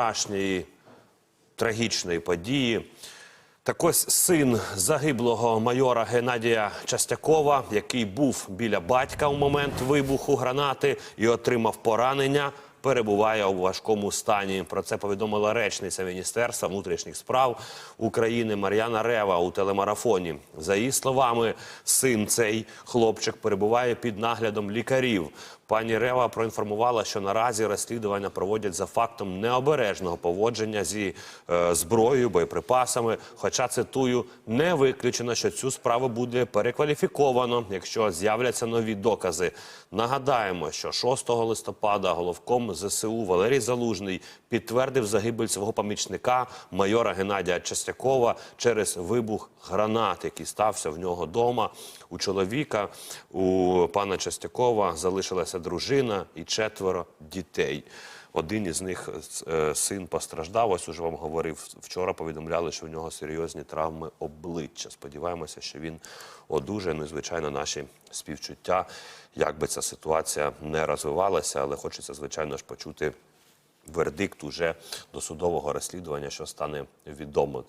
вчорашньої трагічної події. Так ось син загиблого майора Геннадія Частякова, який був біля батька у момент вибуху гранати і отримав поранення, перебуває у важкому стані. Про це повідомила речниця Міністерства внутрішніх справ України Мар'яна Рева у телемарафоні. За її словами, син цей хлопчик перебуває під наглядом лікарів. Пані Рева проінформувала, що наразі розслідування проводять за фактом необережного поводження зі е, зброєю, боєприпасами. Хоча цитую, не виключено, що цю справу буде перекваліфіковано, якщо з'являться нові докази. Нагадаємо, що 6 листопада головком ЗСУ Валерій Залужний підтвердив загибель свого помічника майора Геннадія Частякова через вибух гранат, який стався в нього вдома. У чоловіка у пана Частякова залишилася дружина і четверо дітей. Один із них е, син постраждав. Ось уже вам говорив вчора. Повідомляли, що в нього серйозні травми обличчя. Сподіваємося, що він одужає. Ну і звичайно, наші співчуття, як би ця ситуація не розвивалася, але хочеться звичайно ж почути вердикт уже досудового розслідування, що стане відомо.